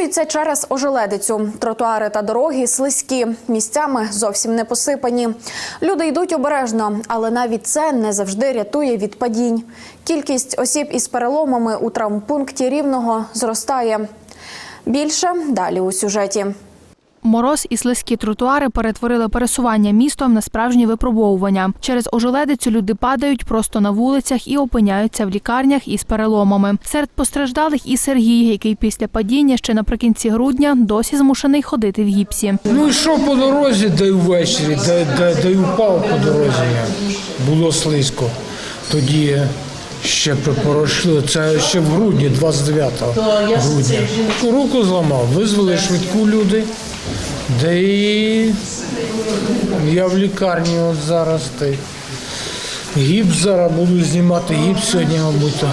Травмуються через ожеледицю. Тротуари та дороги слизькі, місцями зовсім не посипані. Люди йдуть обережно, але навіть це не завжди рятує від падінь. Кількість осіб із переломами у травмпункті рівного зростає. Більше далі у сюжеті. Мороз і слизькі тротуари перетворили пересування містом на справжні випробовування. Через ожеледицю люди падають просто на вулицях і опиняються в лікарнях із переломами. Серед постраждалих і Сергій, який після падіння ще наприкінці грудня досі змушений ходити в гіпсі. Ну йшов по дорозі, де й ввечері, де, й упав по дорозі. Було слизько. Тоді ще припорошили, це ще в грудні, 29 грудня. Руку зламав, визвали швидку люди, де і я в лікарні от зараз. Гіпс зараз буду знімати гіпс сьогодні, мабуть.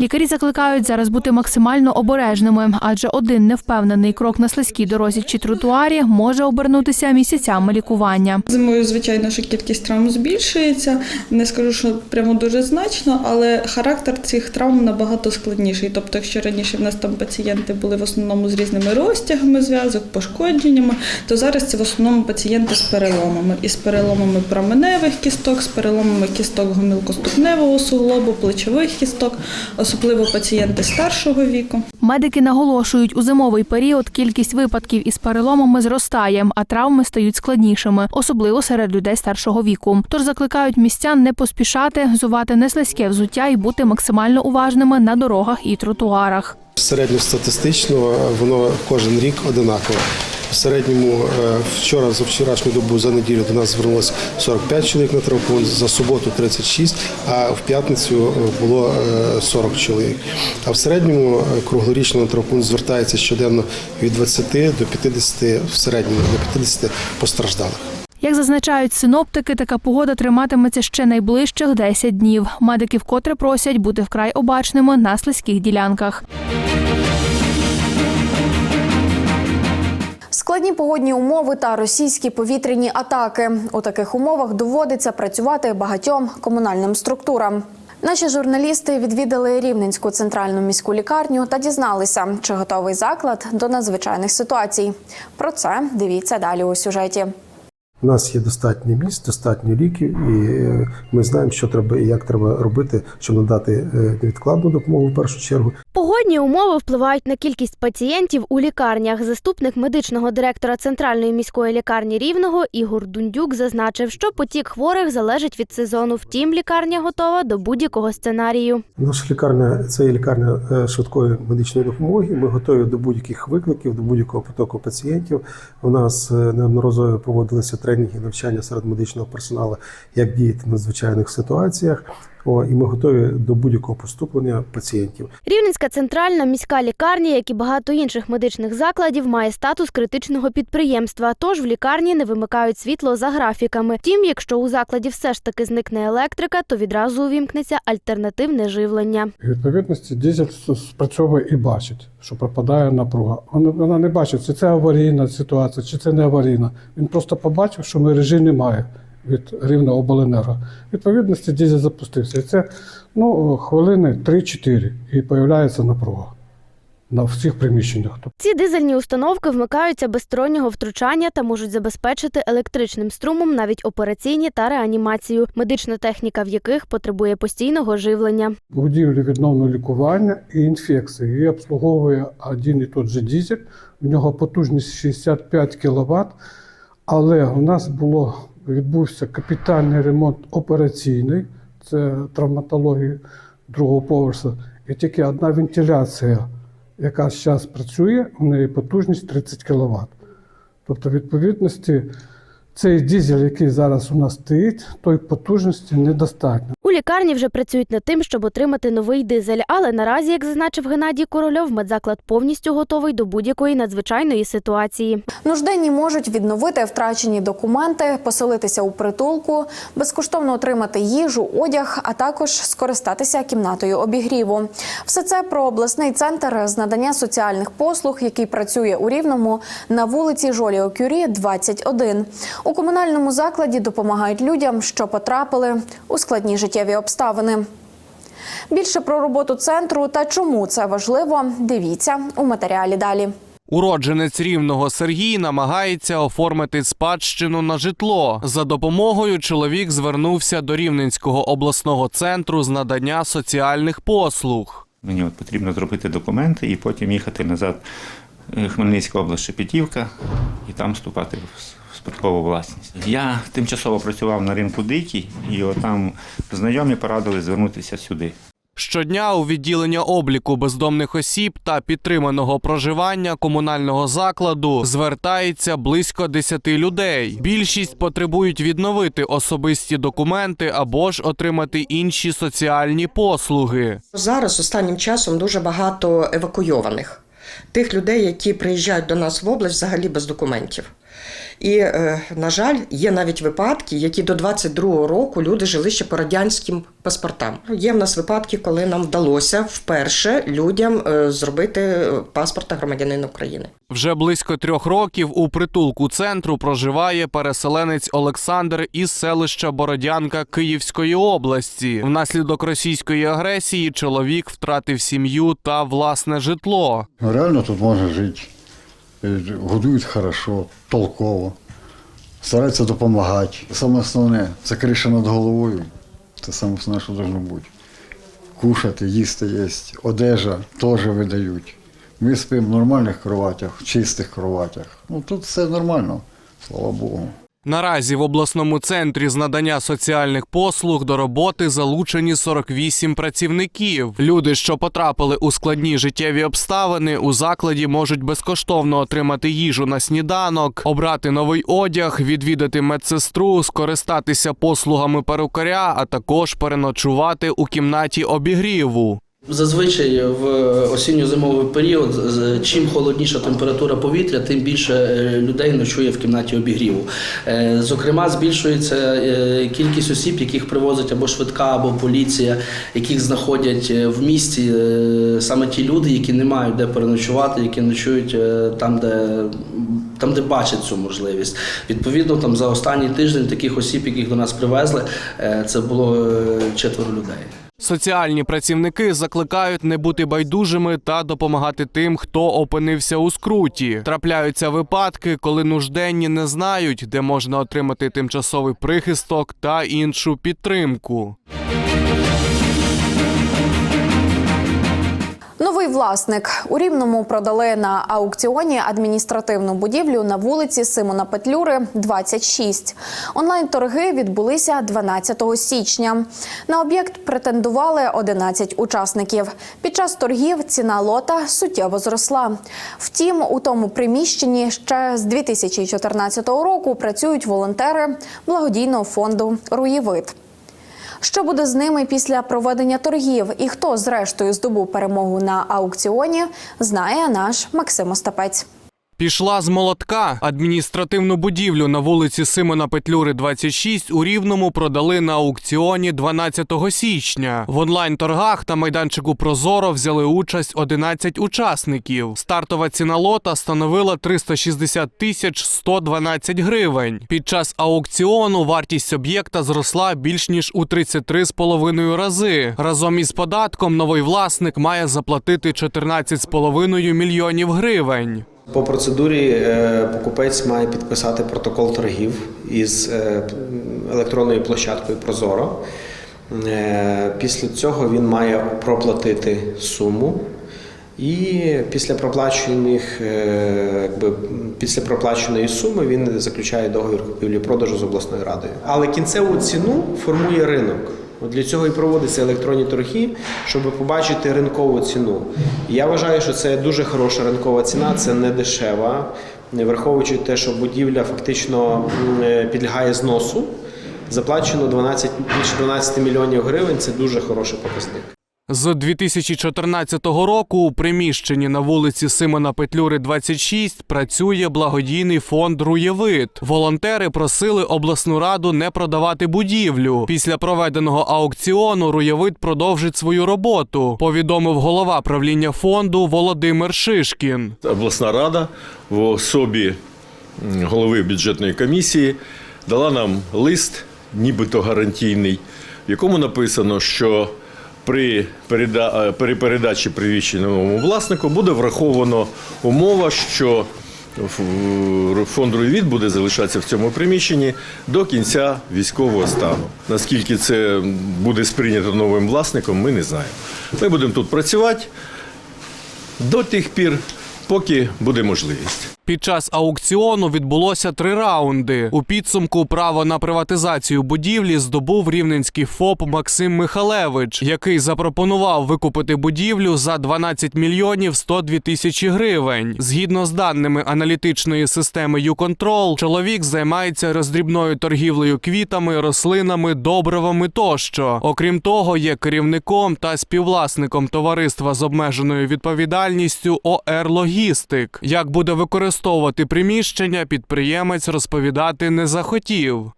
Лікарі закликають зараз бути максимально обережними, адже один невпевнений крок на слизькій дорозі чи тротуарі може обернутися місяцями лікування. Зимою, звичайно, що кількість травм збільшується. Не скажу, що прямо дуже значно, але характер цих травм набагато складніший. Тобто, якщо раніше в нас там пацієнти були в основному з різними розтягами зв'язок, пошкодженнями, то зараз це в основному пацієнти з переломами. І з переломами променевих кісток, з переломами кісток гомілкоступневого суглобу, плечових кісток, особливо пацієнти старшого віку. Медики наголошують, у зимовий період кількість випадків із переломами зростає, а травми стають складнішими, особливо серед людей старшого віку. Тож закликають містян не поспішати, взувати неслизьке взуття і бути максимально уважними на дорогах і тротуарах. Середньостатистично воно кожен рік одинаково. В середньому е, вчора за вчорашню добу за неділю до нас звернулося 45 чоловік на травмпункт, за суботу 36, а в п'ятницю е, було е, 40 чоловік. А в середньому е, круглорічно на травмпункт звертається щоденно від 20 до 50, в середньому до 50 постраждалих. Як зазначають синоптики, така погода триматиметься ще найближчих 10 днів. Медики вкотре просять бути вкрай обачними на слизьких ділянках. Складні погодні умови та російські повітряні атаки. У таких умовах доводиться працювати багатьом комунальним структурам. Наші журналісти відвідали Рівненську центральну міську лікарню та дізналися, чи готовий заклад до надзвичайних ситуацій. Про це дивіться далі у сюжеті. У нас є достатньо місць, достатньо ліків, і е, ми знаємо, що треба і як треба робити, щоб надати е, невідкладну допомогу в першу чергу. Погодні умови впливають на кількість пацієнтів у лікарнях. Заступник медичного директора центральної міської лікарні Рівного Ігор Дундюк зазначив, що потік хворих залежить від сезону. Втім, лікарня готова до будь-якого сценарію. Наша лікарня це є лікарня е, швидкої медичної допомоги. Ми готові до будь-яких викликів, до будь-якого потоку пацієнтів. У нас неодноразово проводилися тренінги навчання серед медичного персоналу, як діяти в надзвичайних ситуаціях. О, і ми готові до будь-якого поступлення пацієнтів. Рівненська центральна міська лікарня, як і багато інших медичних закладів, має статус критичного підприємства. Тож в лікарні не вимикають світло за графіками. Втім, якщо у закладі все ж таки зникне електрика, то відразу увімкнеться альтернативне живлення. Відповідності дизель спрацьовує і бачить, що пропадає напруга. Вона, вона не бачить, чи це аварійна ситуація, чи це не аварійна. Він просто побачив, що мережі немає від рівного обленерго. Відповідності дизель запустився. І це ну, хвилини 3-4 і з'являється напруга на всіх приміщеннях. Ці дизельні установки вмикаються без стороннього втручання та можуть забезпечити електричним струмом навіть операційні та реанімацію, медична техніка в яких потребує постійного живлення. будівлі відновного лікування і інфекції. Її обслуговує один і той же дизель. В нього потужність 65 кВт. Але у нас було відбувся капітальний ремонт операційний, це травматологія другого поверху. І тільки одна вентиляція, яка зараз працює, у неї потужність 30 кВт. Тобто, відповідності цей дизель, який зараз у нас стоїть, той потужності недостатньо. У лікарні вже працюють над тим, щоб отримати новий дизель. Але наразі, як зазначив Геннадій Корольов, медзаклад повністю готовий до будь-якої надзвичайної ситуації. Нужденні можуть відновити втрачені документи, поселитися у притулку, безкоштовно отримати їжу, одяг, а також скористатися кімнатою обігріву. Все це про обласний центр з надання соціальних послуг, який працює у Рівному на вулиці Жоліо Кюрі, 21. У комунальному закладі допомагають людям, що потрапили у складні життєві обставини. Більше про роботу центру та чому це важливо, дивіться у матеріалі далі. Уродженець рівного Сергій намагається оформити спадщину на житло. За допомогою чоловік звернувся до Рівненського обласного центру з надання соціальних послуг. Мені от потрібно зробити документи і потім їхати назад е, Хмельницька область Шепетівка і там вступати в спадкову власність. Я тимчасово працював на ринку дикий, і там знайомі порадили звернутися сюди. Щодня у відділення обліку бездомних осіб та підтриманого проживання комунального закладу звертається близько 10 людей. Більшість потребують відновити особисті документи або ж отримати інші соціальні послуги. Зараз останнім часом дуже багато евакуйованих тих людей, які приїжджають до нас в область взагалі без документів. І, е, на жаль, є навіть випадки, які до 22-го року люди жили ще по радянським паспортам. Є в нас випадки, коли нам вдалося вперше людям е, зробити е, паспорта громадянина України. Вже близько трьох років у притулку центру проживає переселенець Олександр із селища Бородянка Київської області. Внаслідок російської агресії чоловік втратив сім'ю та власне житло. Реально тут можна жити. Е, Годують хорошо, толково, стараються допомагати. Саме основне це криша над головою. Це саме основне, що повинно бути. Кушати, їсти є, одежа теж видають. Ми спимо в нормальних кроватях, в чистих кроватях. Ну тут все нормально, слава Богу. Наразі в обласному центрі з надання соціальних послуг до роботи залучені 48 працівників. Люди, що потрапили у складні життєві обставини, у закладі можуть безкоштовно отримати їжу на сніданок, обрати новий одяг, відвідати медсестру, скористатися послугами перукаря, а також переночувати у кімнаті обігріву. Зазвичай в осінньо-зимовий період, чим холодніша температура повітря, тим більше е, людей ночує в кімнаті обігріву. Е, Зокрема, збільшується е, кількість осіб, яких привозить або швидка, або поліція, яких знаходять в місті саме ті люди, які не мають де переночувати, які ночують там, де там, де бачать цю можливість. Відповідно, там за останній тиждень таких осіб, яких до нас привезли, це було четверо людей. Соціальні працівники закликають не бути байдужими та допомагати тим, хто опинився у скруті. Трапляються випадки, коли нужденні не знають, де можна отримати тимчасовий прихисток та іншу підтримку. Новий власник у Рівному продали на аукціоні адміністративну будівлю на вулиці Симона Петлюри, 26. Онлайн-торги відбулися 12 січня. На об'єкт претендували 11 учасників. Під час торгів ціна лота суттєво зросла. Втім, у тому приміщенні ще з 2014 року працюють волонтери благодійного фонду Руєвид. Що буде з ними після проведення торгів і хто зрештою здобув перемогу на аукціоні, знає наш Максим Остапець. Пішла з молотка. Адміністративну будівлю на вулиці Симона Петлюри, 26 у Рівному продали на аукціоні 12 січня. В онлайн-торгах та майданчику Прозоро взяли участь 11 учасників. Стартова ціна лота становила 360 тисяч 112 гривень. Під час аукціону вартість об'єкта зросла більш ніж у 33,5 рази. Разом із податком новий власник має заплатити 14,5 мільйонів гривень. По процедурі е, покупець має підписати протокол торгів із е, електронною площадкою Прозоро. Е, Після цього він має проплатити суму. І після проплачених, якби після проплаченої суми він заключає договір купівлі-продажу з обласною радою. Але кінцеву ціну формує ринок. От для цього і проводяться електронні торги, щоб побачити ринкову ціну. Я вважаю, що це дуже хороша ринкова ціна, це не дешева. враховуючи те, що будівля фактично е, підлягає зносу, заплачено 12, більше 12 мільйонів гривень. Це дуже хороший показник. З 2014 року у приміщенні на вулиці Симона Петлюри, 26, працює благодійний фонд Руєвид. Волонтери просили обласну раду не продавати будівлю. Після проведеного аукціону Руєвид продовжить свою роботу. Повідомив голова правління фонду Володимир Шишкін. обласна рада в особі голови бюджетної комісії дала нам лист, нібито гарантійний, в якому написано, що е, при передачі приміщення новому власнику буде враховано умова, що фонд «Руйвід» буде залишатися в цьому приміщенні до кінця військового стану. Наскільки це буде сприйнято новим власником, ми не знаємо. Ми будемо тут працювати до тих пір, поки буде можливість. Під час аукціону відбулося три раунди. У підсумку право на приватизацію будівлі здобув рівненський ФОП Максим Михалевич, який запропонував викупити будівлю за 12 мільйонів 102 тисячі гривень. Згідно з даними аналітичної системи «Юконтрол», чоловік займається роздрібною торгівлею квітами, рослинами, добривами тощо. Окрім того, є керівником та співвласником товариства з обмеженою відповідальністю ОР Логістик. Як буде використовувати приміщення, підприємець розповідати не захотів.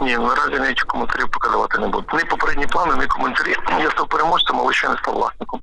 Ні, наразі ніяких коментарів показувати не буду. Ні попередні плани, ні коментарі. Я став переможцем, але ще не став власником.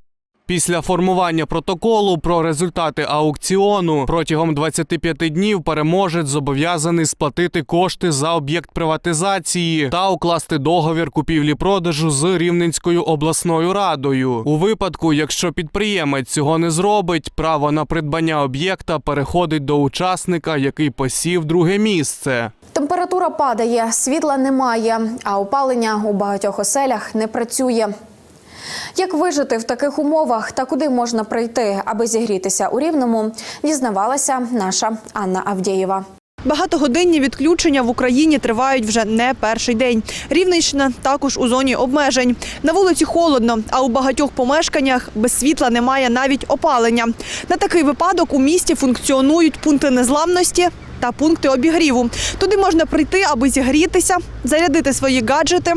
Після формування протоколу про результати аукціону протягом 25 днів переможець зобов'язаний сплатити кошти за об'єкт приватизації та укласти договір купівлі-продажу з Рівненською обласною радою. У випадку, якщо підприємець цього не зробить, право на придбання об'єкта переходить до учасника, який посів друге місце. Температура падає, світла немає, а опалення у багатьох оселях не працює. Як вижити в таких умовах та куди можна прийти, аби зігрітися у рівному, дізнавалася наша Анна Авдєєва. Багатогодинні відключення в Україні тривають вже не перший день. Рівненщина також у зоні обмежень. На вулиці холодно, а у багатьох помешканнях без світла немає навіть опалення. На такий випадок у місті функціонують пункти незламності та пункти обігріву. Туди можна прийти, аби зігрітися, зарядити свої гаджети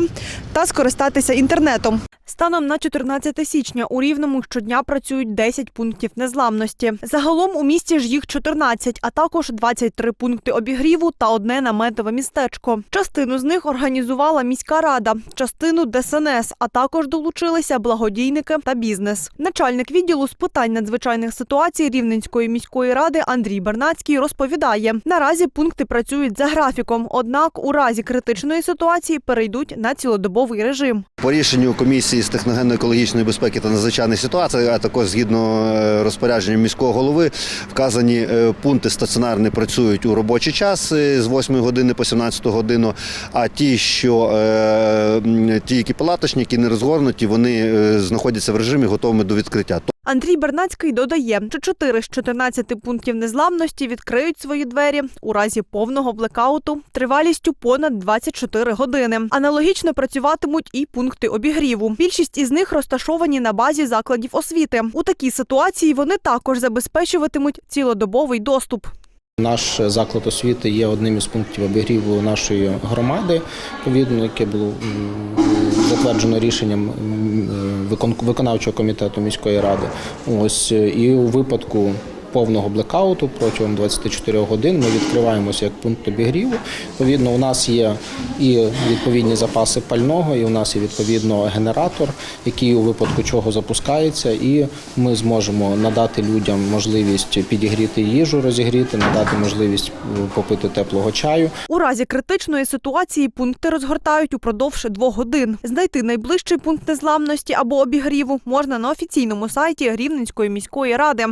та скористатися інтернетом. Станом на 14 січня у Рівному щодня працюють 10 пунктів незламності. Загалом у місті ж їх 14, а також 23 пункти обігріву та одне наметове містечко. Частину з них організувала міська рада, частину ДСНС, а також долучилися благодійники та бізнес. Начальник відділу з питань надзвичайних ситуацій Рівненської міської ради Андрій Бернацький розповідає: наразі пункти працюють за графіком, однак у разі критичної ситуації перейдуть на цілодобовий режим. По рішенню комісії з техногенно-екологічної безпеки та надзвичайних ситуацій, а також згідно е, розпорядження міського голови, вказані е, пункти стаціонарні працюють у робочий час е, з 8 години по 17 годину. А ті, що ті, які палаточні, які не розгорнуті, вони знаходяться в режимі готовими до відкриття. Андрій Бернацький додає, що 4 з 14 пунктів незламності відкриють свої двері у разі повного блекауту тривалістю понад 24 години. Аналогічно працюватимуть і пункти обігріву. Більшість із них розташовані на базі закладів освіти. У такій ситуації вони також забезпечуватимуть цілодобовий доступ. Наш заклад освіти є одним із пунктів обігріву нашої громади, відповідно, яке було затверджено рішенням виконавчого комітету міської ради. Ось і у випадку повного блекауту протягом 24 годин ми відкриваємося як пункт обігріву. Відповідно, у нас є і відповідні запаси пального, і у нас є відповідно генератор, який у випадку чого запускається, і ми зможемо надати людям можливість підігріти їжу, розігріти, надати можливість е, попити теплого чаю. У разі критичної ситуації пункти розгортають упродовж двох годин. Знайти найближчий пункт незламності або обігріву можна на офіційному сайті Рівненської міської ради.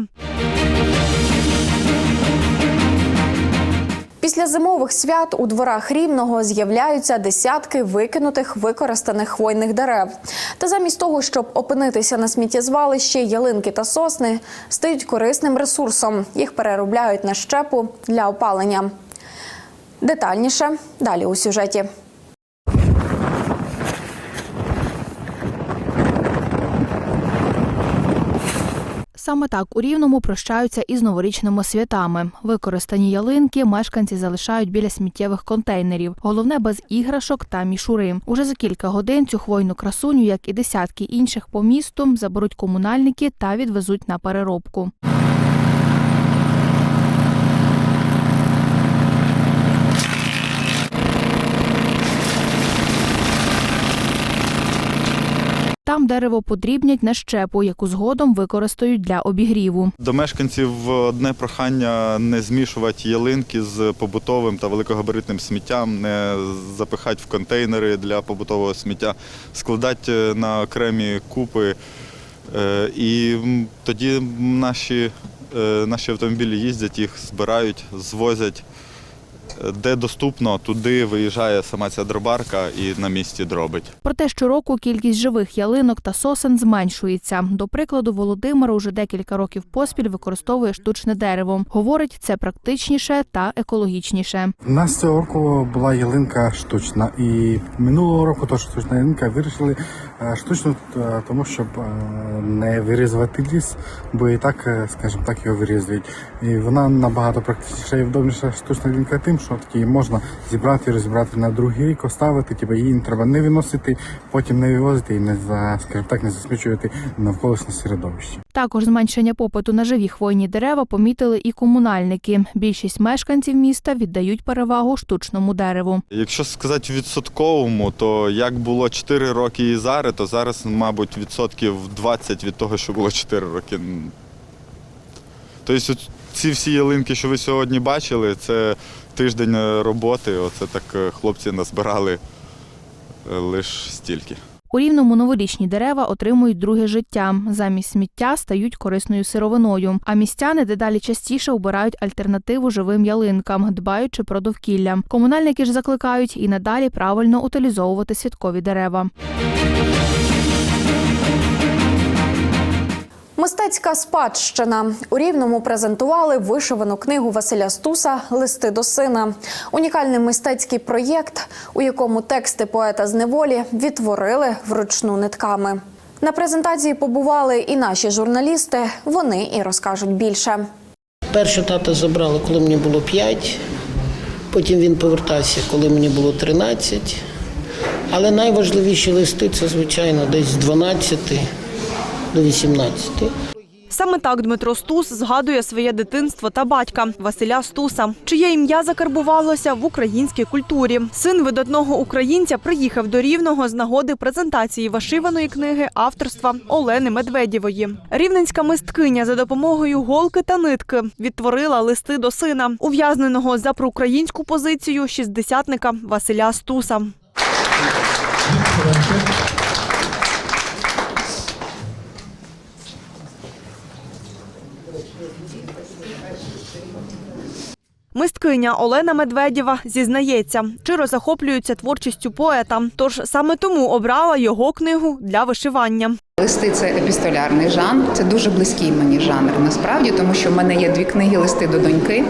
Після зимових свят у дворах рівного з'являються десятки викинутих використаних хвойних дерев. Та замість того, щоб опинитися на сміттєзвалищі, ялинки та сосни стають корисним ресурсом. Їх переробляють на щепу для опалення. Детальніше далі у сюжеті. Саме так у Рівному прощаються із новорічними святами. Використані ялинки мешканці залишають біля сміттєвих контейнерів. Головне без іграшок та мішури. Уже за кілька годин цю хвойну красуню, як і десятки інших по місту, заберуть комунальники та відвезуть на переробку. Там дерево подрібнять на щепу, яку згодом використають для обігріву. До мешканців одне прохання не змішувати ялинки з побутовим та великогабаритним сміттям, не запихати в контейнери для побутового сміття, складати на окремі купи. Е, І тоді наші, е, наші автомобілі їздять, їх збирають, звозять. Де доступно, туди виїжджає сама ця дробарка і на місці дробить. Проте щороку кількість живих ялинок та сосен зменшується. До прикладу, Володимир уже декілька років поспіль використовує штучне дерево. Говорить, це практичніше та екологічніше. У нас цього року була ялинка штучна, і минулого року теж штучна ялинка вирішили е, штучну, е, тому щоб е, не вирізувати ліс, бо і так, скажімо так, його вирізують. І вона набагато практичніша і вдобніша штучна ялинка тим, що такі можна зібрати і розібрати на другий рік, оставити, типу, її не треба не виносити, потім не вивозити і не за, скажімо так, не засмічувати навколишнє середовище. Також зменшення попиту на живі хвойні дерева помітили і комунальники. Більшість мешканців міста віддають перевагу штучному дереву. Якщо сказати відсотковому, то як було 4 роки і зараз, то зараз, мабуть, відсотків 20 від того, що було 4 роки. Тобто ці всі ялинки, що ви сьогодні бачили, це тиждень е, роботи. Оце так е, хлопці назбирали лише стільки. У рівному новорічні дерева отримують друге життя. Замість сміття стають корисною сировиною. А містяни дедалі частіше обирають альтернативу живим ялинкам, дбаючи про довкілля. Комунальники ж закликають і надалі правильно утилізовувати святкові дерева. Мистецька спадщина у Рівному презентували вишивану книгу Василя Стуса Листи до сина. Унікальний мистецький проєкт, у якому тексти поета з неволі відтворили вручну нитками. На презентації побували і наші журналісти. Вони і розкажуть більше. Перше тата забрали, коли мені було 5, потім він повертався, коли мені було 13. Але найважливіші листи це, звичайно, десь з 12 до 18. Саме так Дмитро Стус згадує своє дитинство та батька Василя Стуса, чиє ім'я закарбувалося в українській культурі. Син видатного українця приїхав до Рівного з нагоди презентації вишиваної книги авторства Олени Медведєвої. Рівненська мисткиня за допомогою голки та нитки відтворила листи до сина, ув'язненого за проукраїнську позицію шістдесятника Василя Стуса. Мисткиня Олена Медведєва зізнається, щиро захоплюється творчістю поета, тож саме тому обрала його книгу для вишивання. Листи це епістолярний жанр, це дуже близький мені жанр насправді, тому що в мене є дві книги листи до доньки.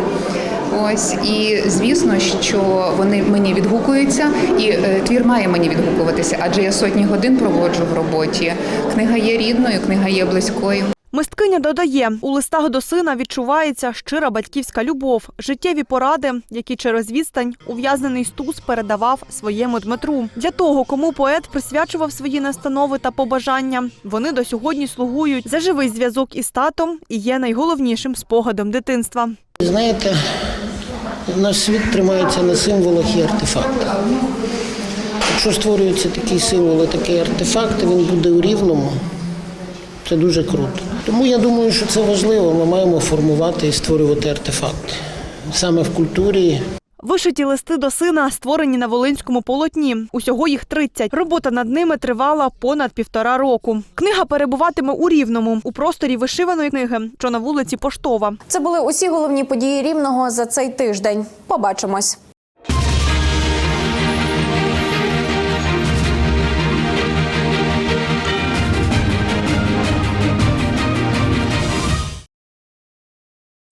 Ось і звісно, що вони мені відгукуються, і е, твір має мені відгукуватися, адже я сотні годин проводжу в роботі. Книга є рідною, книга є близькою. Мисткиня додає, у листах до сина відчувається щира батьківська любов, життєві поради, які через відстань ув'язнений стус передавав своєму Дмитру. Для того, кому поет присвячував свої настанови та побажання, вони до сьогодні слугують за живий зв'язок із татом і є найголовнішим спогадом дитинства. Знаєте, наш світ тримається на символах і артефактах. Якщо створюється такий символ, і такий артефакт, він буде у рівному. Це дуже круто. Тому я думаю, що це важливо. Ми маємо формувати і створювати артефакти саме в культурі. Вишиті листи до сина створені на волинському полотні. Усього їх 30. Робота над ними тривала понад півтора року. Книга перебуватиме у Рівному у просторі вишиваної книги, що на вулиці Поштова. Це були усі головні події рівного за цей тиждень. Побачимось.